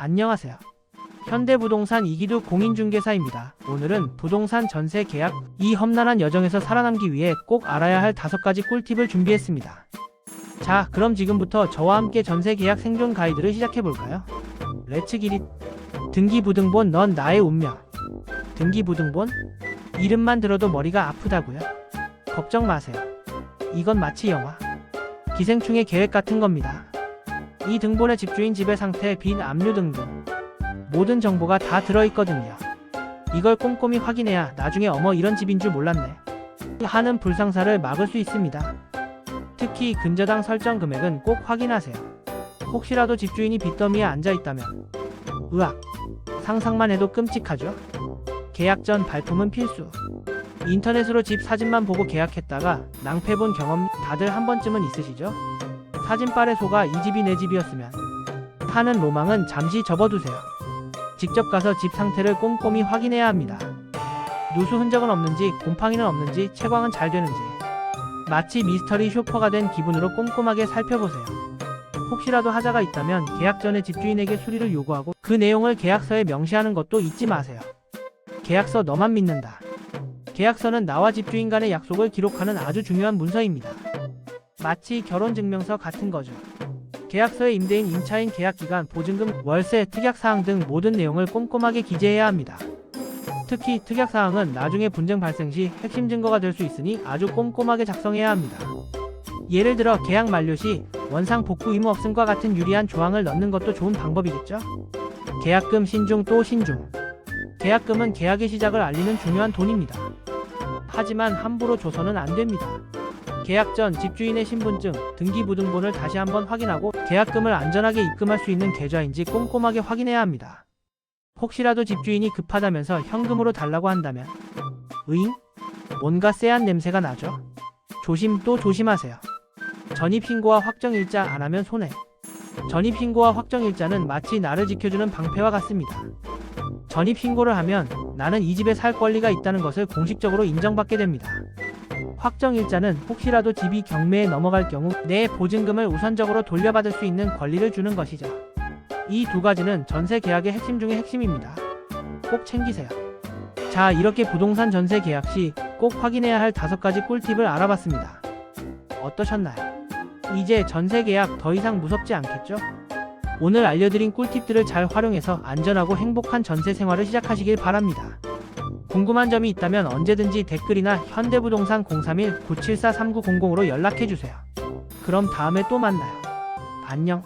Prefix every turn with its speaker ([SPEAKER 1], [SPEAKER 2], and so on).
[SPEAKER 1] 안녕하세요. 현대부동산 이기두 공인중개사입니다. 오늘은 부동산 전세 계약 이 험난한 여정에서 살아남기 위해 꼭 알아야 할 다섯 가지 꿀팁을 준비했습니다. 자, 그럼 지금부터 저와 함께 전세 계약 생존 가이드를 시작해 볼까요? 렛츠 기릿 등기부등본 넌 나의 운명. 등기부등본 이름만 들어도 머리가 아프다고요? 걱정 마세요. 이건 마치 영화 기생충의 계획 같은 겁니다. 이 등본의 집주인 집의 상태, 빈 압류 등등 모든 정보가 다 들어있거든요. 이걸 꼼꼼히 확인해야 나중에 어머 이런 집인 줄 몰랐네 하는 불상사를 막을 수 있습니다. 특히 근저당 설정 금액은 꼭 확인하세요. 혹시라도 집주인이 빚더미에 앉아 있다면 으악 상상만 해도 끔찍하죠. 계약 전 발품은 필수. 인터넷으로 집 사진만 보고 계약했다가 낭패 본 경험 다들 한 번쯤은 있으시죠? 사진빨에 속아 이 집이 내 집이었으면 하는 로망은 잠시 접어두세요. 직접 가서 집 상태를 꼼꼼히 확인해야 합니다. 누수 흔적은 없는지, 곰팡이는 없는지, 채광은 잘 되는지. 마치 미스터리 쇼퍼가 된 기분으로 꼼꼼하게 살펴보세요. 혹시라도 하자가 있다면 계약 전에 집주인에게 수리를 요구하고 그 내용을 계약서에 명시하는 것도 잊지 마세요. 계약서 너만 믿는다. 계약서는 나와 집주인 간의 약속을 기록하는 아주 중요한 문서입니다. 마치 결혼증명서 같은 거죠. 계약서에 임대인 임차인 계약기간, 보증금, 월세, 특약사항 등 모든 내용을 꼼꼼하게 기재해야 합니다. 특히 특약사항은 나중에 분쟁 발생 시 핵심 증거가 될 수 있으니 아주 꼼꼼하게 작성해야 합니다. 예를 들어 계약 만료 시 원상 복구 의무 없음과 같은 유리한 조항을 넣는 것도 좋은 방법이겠죠? 계약금 신중 또 신중. 계약금은 계약의 시작을 알리는 중요한 돈입니다. 하지만 함부로 줘서는 안 됩니다. 계약 전 집주인의 신분증, 등기부등본을 다시 한번 확인하고 계약금을 안전하게 입금할 수 있는 계좌인지 꼼꼼하게 확인해야 합니다. 혹시라도 집주인이 급하다면서 현금으로 달라고 한다면 으잉? 뭔가 쎄한 냄새가 나죠? 조심 또 조심하세요. 전입신고와 확정일자 안 하면 손해. 전입신고와 확정일자는 마치 나를 지켜주는 방패와 같습니다. 전입신고를 하면 나는 이 집에 살 권리가 있다는 것을 공식적으로 인정받게 됩니다. 확정일자는 혹시라도 집이 경매에 넘어갈 경우 내 보증금을 우선적으로 돌려받을 수 있는 권리를 주는 것이죠. 이 두 가지는 전세 계약의 핵심 중의 핵심입니다. 꼭 챙기세요. 자, 이렇게 부동산 전세 계약 시 꼭 확인해야 할 다섯 가지 꿀팁을 알아봤습니다. 어떠셨나요? 이제 전세 계약 더 이상 무섭지 않겠죠? 오늘 알려드린 꿀팁들을 잘 활용해서 안전하고 행복한 전세 생활을 시작하시길 바랍니다. 궁금한 점이 있다면 언제든지 댓글이나 현대부동산 031-974-3900으로 연락해주세요. 그럼 다음에 또 만나요. 안녕.